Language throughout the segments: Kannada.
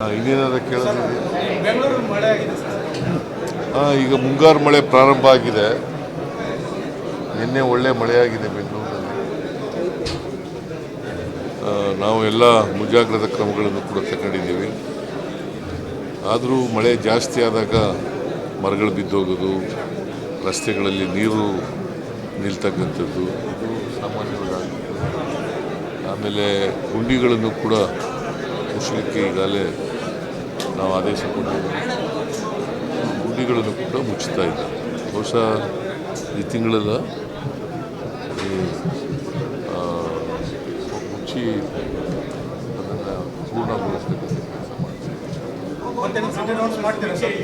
ಇನ್ನೇನಾದ್ರು ಆ, ಈಗ ಮುಂಗಾರು ಮಳೆ ಪ್ರಾರಂಭ ಆಗಿದೆ. ನಿನ್ನೆ ಒಳ್ಳೆ ಮಳೆಯಾಗಿದೆ ಬೆಂಗಳೂರಿನಲ್ಲಿ ನಾವು ಎಲ್ಲ ಮುಂಜಾಗ್ರತಾ ಕ್ರಮಗಳನ್ನು ಕೂಡ ತಗೊಂಡಿದ್ದೀವಿ. ಆದರೂ ಮಳೆ ಜಾಸ್ತಿ ಆದಾಗ ಮರಗಳು ಬಿದ್ದೋಗೋದು ರಸ್ತೆಗಳಲ್ಲಿ ನೀರು ನಿಲ್ತಕ್ಕಂಥದ್ದು ಇದು ಸಾಮಾನ್ಯವಾಗಿ ಆಮೇಲೆ ಗುಂಡಿಗಳನ್ನು ಕೂಡ ಮುಚ್ಚಲಿಕ್ಕೆ ಈಗಾಗಲೇ ನಾವು ಆದೇಶ ಕೂಡ ಗುಂಡಿಗಳನ್ನು ಕೂಡ ಮುಚ್ಚುತ್ತಾ ಇದ್ದಾರೆ ಬಹುಶಃ ಈ ತಿಂಗಳೆಲ್ಲ ಮುಚ್ಚಿ ಅದನ್ನು ಪೂರ್ಣಗೊಳಿಸ್ತಕ್ಕಂಥ ಕೆಲಸ ಮಾಡ್ತೀವಿ. ಸಿಟಿ ರೌಂಡ್ಸ್ ಮಾಡ್ತೀರಾ ಸರ್?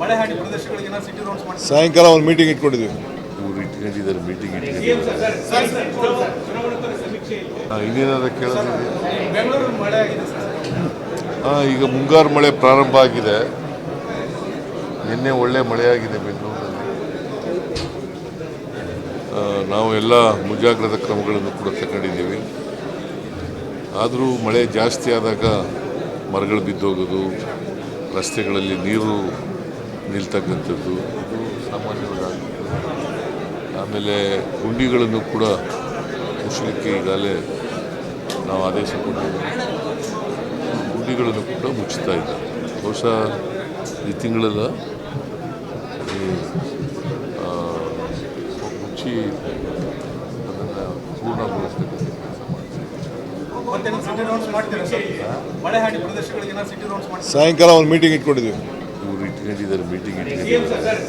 ಮಳೆ ಪ್ರದೇಶಗಳಿಗೆ ನಾವು ಸಿಟಿ ರೌಂಡ್ಸ್ ಮಾಡ್ತೀರಾ? ಸಾಯಂಕಾಲ ಒಂದು ಮೀಟಿಂಗ್ ಇಟ್ಕೊಂಡಿದ್ದೀವಿ. ಇವರು ಇಟ್ಕೊಂಡಿದ್ದಾರೆ ಮೀಟಿಂಗ್ ಇಟ್ಕೊಂಡಿದ್ದಾರೆ. ಇನ್ನೇನಾದ್ರೂ ಇನ್ನೇನಾದ್ರು ಕೇಳೋದಿದೆ ಬೆಂಗಳೂರು ಮಳೆ ಆಗಿದೆ ಸರ್ ಆ, ಈಗ ಮುಂಗಾರು ಮಳೆ ಪ್ರಾರಂಭ ಆಗಿದೆ. ನಿನ್ನೆ ಒಳ್ಳೆ ಮಳೆಯಾಗಿದೆ ಬೆಂಗಳೂರಿನಲ್ಲಿ ನಾವು ಎಲ್ಲ ಮುಂಜಾಗ್ರತಾ ಕ್ರಮಗಳನ್ನು ಕೂಡ ತಗೊಂಡಿದ್ದೀವಿ. ಆದರೂ ಮಳೆ ಜಾಸ್ತಿ ಆದಾಗ ಮರಗಳು ಬಿದ್ದೋಗೋದು, ರಸ್ತೆಗಳಲ್ಲಿ ನೀರು ನಿಲ್ತಕ್ಕಂಥದ್ದು, ಇದು ಸಾಮಾನ್ಯವಾಗಿ ಆಮೇಲೆ ಗುಂಡಿಗಳನ್ನು ಕೂಡ ಮುಚ್ಚಲಿಕ್ಕೆ ಈಗಾಗಲೇ ನಾವು ಆದೇಶ ಕೊಟ್ಟಿದ್ದೀವಿ. ಗುಂಡಿಗಳನ್ನು ಕೂಡ ಮುಚ್ಚುತ್ತಾ ಇದ್ದಾರೆ ಬಹುಶಃ ಈ ತಿಂಗಳೆಲ್ಲ ಈ, ಮುಚ್ಚಿ ಅದನ್ನು ಪೂರ್ಣಗೊಳಿಸ್ತಕ್ಕಂಥ ಕೆಲಸ ಮಾಡ್ತೀವಿ ಮತ್ತೆ ನೀವು ಸಿಟಿ ರೌಂಡ್ಸ್ ಮಾಡ್ತೀರಾ ಸರ್ ಮಳೆ ಪ್ರದೇಶಗಳಿಗೆ ನಾವು ಸಿಟಿ ರೌಂಡ್ಸ್ ಮಾಡ್ತೀರಾ ಸಾಯಂಕಾಲ ಒಂದು ಮೀಟಿಂಗ್ ಇಟ್ಕೊಂಡಿದ್ದೀವಿ ಇವರು ಇಟ್ಕೊಂಡಿದ್ದಾರೆ ಮೀಟಿಂಗ್ ಇಟ್ಕೊಂಡಿದ್ದಾರೆ